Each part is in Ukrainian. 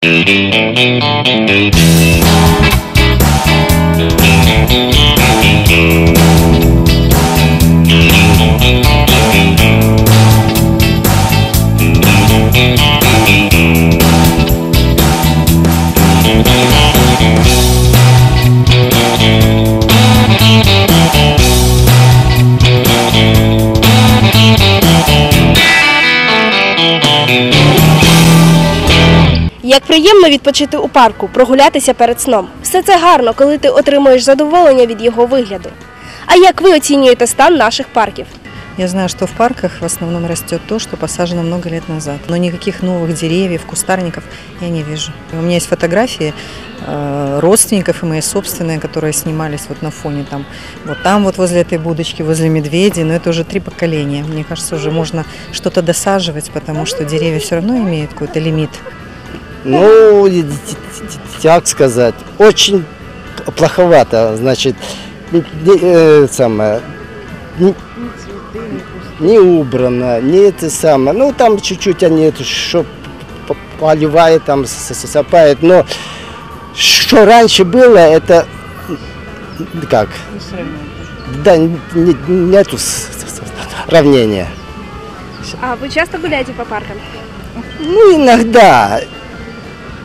Música Як приємно відпочити у парку, прогулятися перед сном. Все це гарно, коли ти отримуєш задоволення від його вигляду. А як ви оцінюєте стан наших парків? Я знаю, что в парках в основном растет то, что посажено много лет назад. Но никаких новых деревьев, кустарников я не вижу. У меня есть фотографии э, родственников и мои собственные, которые снимались вот на фоне там. Вот там вот возле этой будочки, возле медведей. Но это уже три поколения. Мне кажется, уже можно что-то досаживать, потому что деревья все равно имеют какой-то лимит. Ну, и т- т- как сказать, очень плоховато, значит, не, э, самое, не, не убрано, не это самое, ну там чуть-чуть они это что поливают, там с- с- сапают, но что раньше было, это как? Да, не- нету с- с- равнения. А ви часто гуляєте по паркам? Ну, иногда,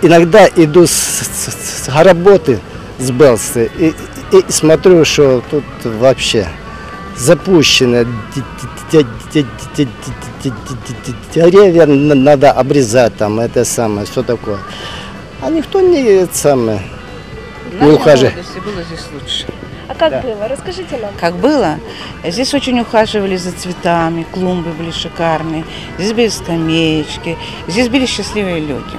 иногда иду с, с, с работы с Белсы и, и смотрю, что тут вообще запущено, деревья надо обрезать там, это самое, все такое. А никто не это самое, не ухаживает. было здесь лучше. А как да. было? Расскажите нам. Как было? Здесь очень ухаживали за цветами, клумбы были шикарные, здесь были скамеечки, здесь были счастливые люди.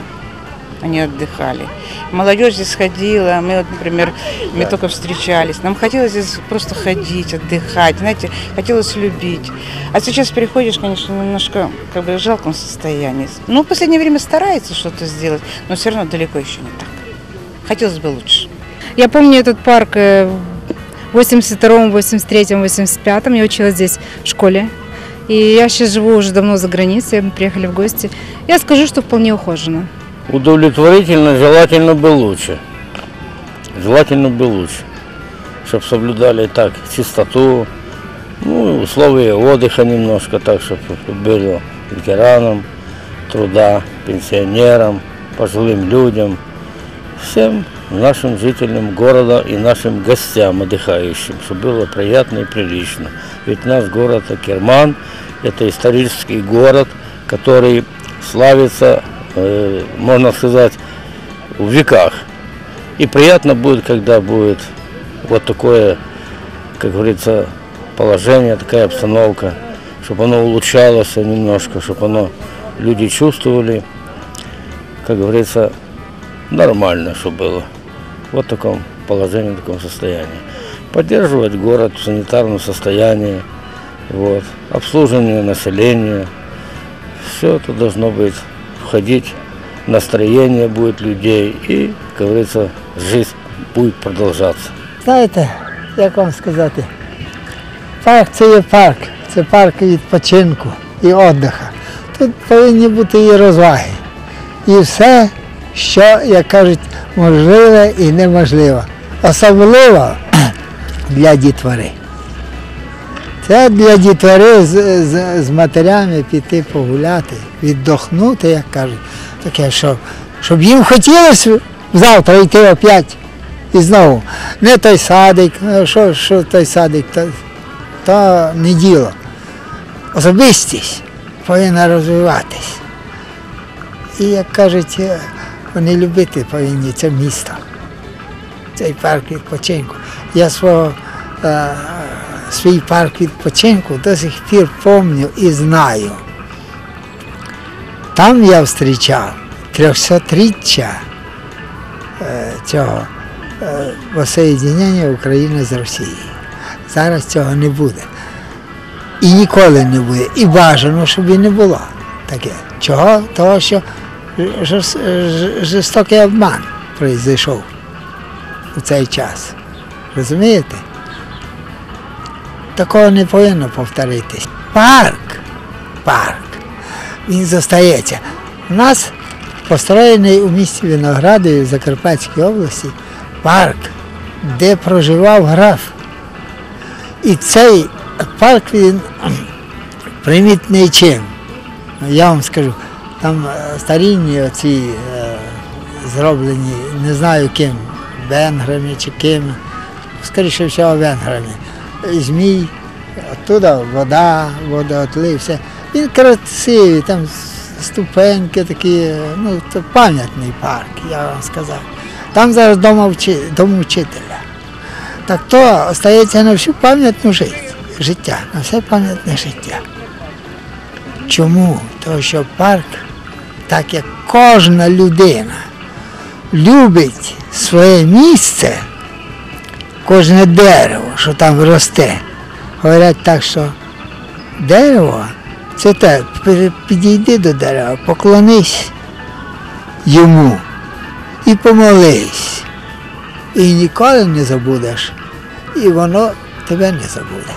Они отдыхали. Молодежь здесь ходила, мы вот, например, мы только встречались. Нам хотелось здесь просто ходить, отдыхать, знаете, хотелось любить. А сейчас приходишь, конечно, немножко как бы в жалком состоянии. Ну, в последнее время старается что-то сделать, но все равно далеко еще не так. Хотелось бы лучше. Я помню этот парк э, в 82-м, 83-м, 85-м. Я училась здесь в школе. И я сейчас живу уже давно за границей, мы приехали в гости. Я скажу, что вполне ухожено. Удовлетворительно, желательно бы лучше. Желательно бы лучше. Чтобы соблюдали так чистоту, ну, условия отдыха немножко так, чтобы было ветеранам труда, пенсионерам, пожилым людям, всем нашим жителям города и нашим гостям отдыхающим, чтобы было приятно и прилично. Ведь наш город Акерман – это исторический город, который славится, можно сказать, в веках. И приятно будет, когда будет вот такое, как говорится, положение, такая обстановка, чтобы оно улучшалось немножко, чтобы оно люди чувствовали, как говорится, нормально, чтобы было. Вот в таком положении, в таком состоянии. Поддерживать город в санитарном состоянии, вот, обслуживание населения. Все это должно быть входить, настроение будет людей и, как говорится, жизнь будет продолжаться. Знаєте, як вам сказати, парк це є парк, це парк відпочинку і віддиха. Тут повинні бути і розваги. І все, що, як кажуть, можливе і неможливе. Особливо для дітвори. Це для дітвори з, з, з матерями піти погуляти, віддохнути, як кажуть. Таке, що, щоб їм хотілося завтра йти опять. І знову, не той садик, ну, що, що той садик, то, то не діло. Особистість повинна розвиватись. І, як кажуть, вони любити повинні це місто, цей парк відпочинку. Я свого, е, свій парк відпочинку до сих пір пам'ятаю і знаю. Там я зустрічав 300-річчя е, цього е, України з Росією. Зараз цього не буде. І ніколи не буде. І бажано, щоб і не було таке. Чого? Того, що жорстокий обман пройшов у цей час. Розумієте? Такого не повинно повторитись. Парк, парк, він зостається. У нас построєний у місті Виноградові в Закарпатській області парк, де проживав граф. І цей парк він примітний чим. Я вам скажу, там е, старінні оці е, зроблені, не знаю ким, венграми чи ким, скоріше всього венграми. Змій, оттуда вода, водоотлив, все. Він красивий, там ступеньки такі, ну, це пам'ятний парк, я вам сказав. Там зараз дом, вчи- дом вчителя. Так то остається на всю пам'ятну жит- життя, на все пам'ятне життя. Чому? Тому що парк, так як кожна людина любить своє місце, кожне дерево, що там росте. Говорять так, що дерево це так, пере- підійди до дерева, поклонись йому і помолись. І ніколи не забудеш, і воно тебе не забуде.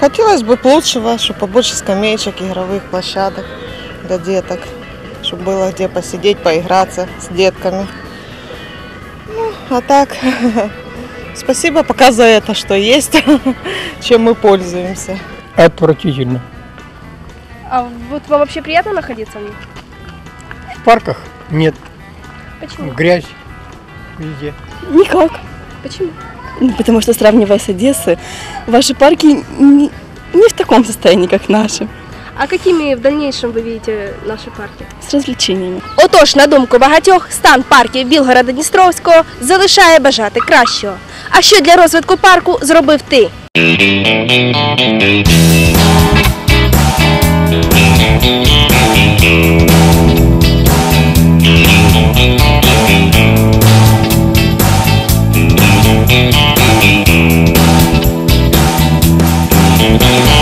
Хотелось бы лучшего, чтобы побольше скамеечек, игровых площадок для деток, чтобы было где посидеть, поиграться с детками. Ну, а так, спасибо пока за это, что есть, чем мы пользуемся. Отвратительно. А вот вам вообще приятно находиться в них? В парках нет, Почему? грязь везде. Никак. Почему? Ну, потому что, сравнивая с Одессой, ваши парки не, не в таком состоянии, как наши. А какими в дальнейшем ви видите наші парки? С развлечениями. Отож, на думку багатьох, стан парків Білгорода Дністровського залишає бажати кращого. А що для розвитку парку зробив ти? Thank you.